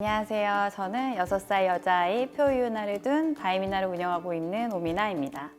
안녕하세요. 저는 6살 여자아이 표유나를 둔 다이미나를 운영하고 있는 오미나입니다.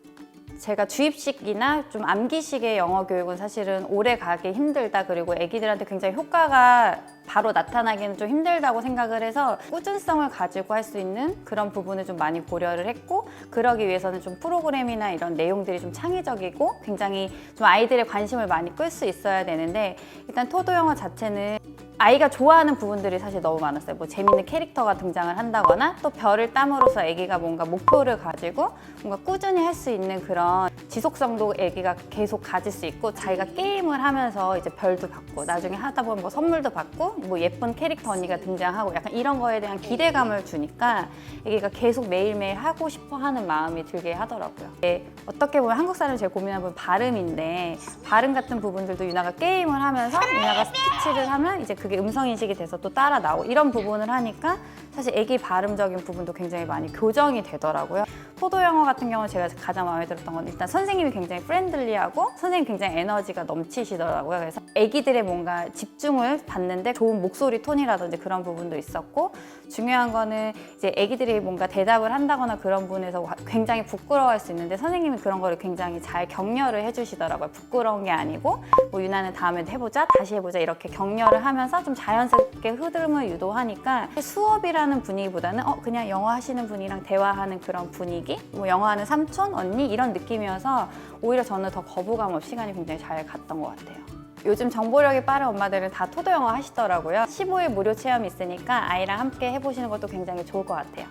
제가 주입식이나 좀 암기식의 영어 교육은 사실은 오래 가기 힘들다 그리고 아기들한테 굉장히 효과가 바로 나타나기는 좀 힘들다고 생각을 해서 꾸준성을 가지고 할 수 있는 그런 부분을 좀 많이 고려를 했고 그러기 위해서는 좀 프로그램이나 이런 내용들이 좀 창의적이고 굉장히 좀 아이들의 관심을 많이 끌 수 있어야 되는데 일단 토도 영어 자체는 아이가 좋아하는 부분들이 사실 너무 많았어요. 뭐 재밌는 캐릭터가 등장을 한다거나 또 별을 땀으로써 아기가 뭔가 목표를 가지고 뭔가 꾸준히 할 수 있는 그런 지속성도 아기가 계속 가질 수 있고 자기가 게임을 하면서 이제 별도 받고 나중에 하다 보면 뭐 선물도 받고 뭐 예쁜 캐릭터 언니가 등장하고 약간 이런 거에 대한 기대감을 주니까 아기가 계속 매일매일 하고 싶어 하는 마음이 들게 하더라고요. 어떻게 보면 한국 사람이 제일 고민하는 부분 발음인데 발음 같은 부분들도 유나가 게임을 하면서 유나가 스피치를 하면 이제 그게 음성 인식이 돼서 또 따라 나오고 이런 부분을 하니까 사실 아기 발음적인 부분도 굉장히 많이 교정이 되더라고요. 포도 영어 같은 경우는 제가 가장 마음에 들었던 건 일단 선생님이 굉장히 프렌들리하고 선생님 굉장히 에너지가 넘치시더라고요. 그래서 아기들의 뭔가 집중을 받는데 좋은 목소리 톤이라든지 그런 부분도 있었고 중요한 거는 이제 아기들이 뭔가 대답을 한다거나 그런 부분에서 와- 굉장히 부끄러워할 수 있는데 선생님이 그런 거를 굉장히 잘 격려를 해주시더라고요. 부끄러운 게 아니고 뭐 유나는 다음에 해보자, 다시 해보자 이렇게 격려를 하면서 좀 자연스럽게 흐름을 유도하니까 수업이라는 분위기보다는 어 그냥 영어 하시는 분이랑 대화하는 그런 분위기, 뭐 영어 하는 삼촌, 언니 이런 느낌이어서 오히려 저는 더 거부감 없이 시간이 굉장히 잘 갔던 것 같아요. 요즘 정보력이 빠른 엄마들은 다 토도 영어 하시더라고요. 15일 무료 체험이 있으니까 아이랑 함께 해보시는 것도 굉장히 좋을 것 같아요.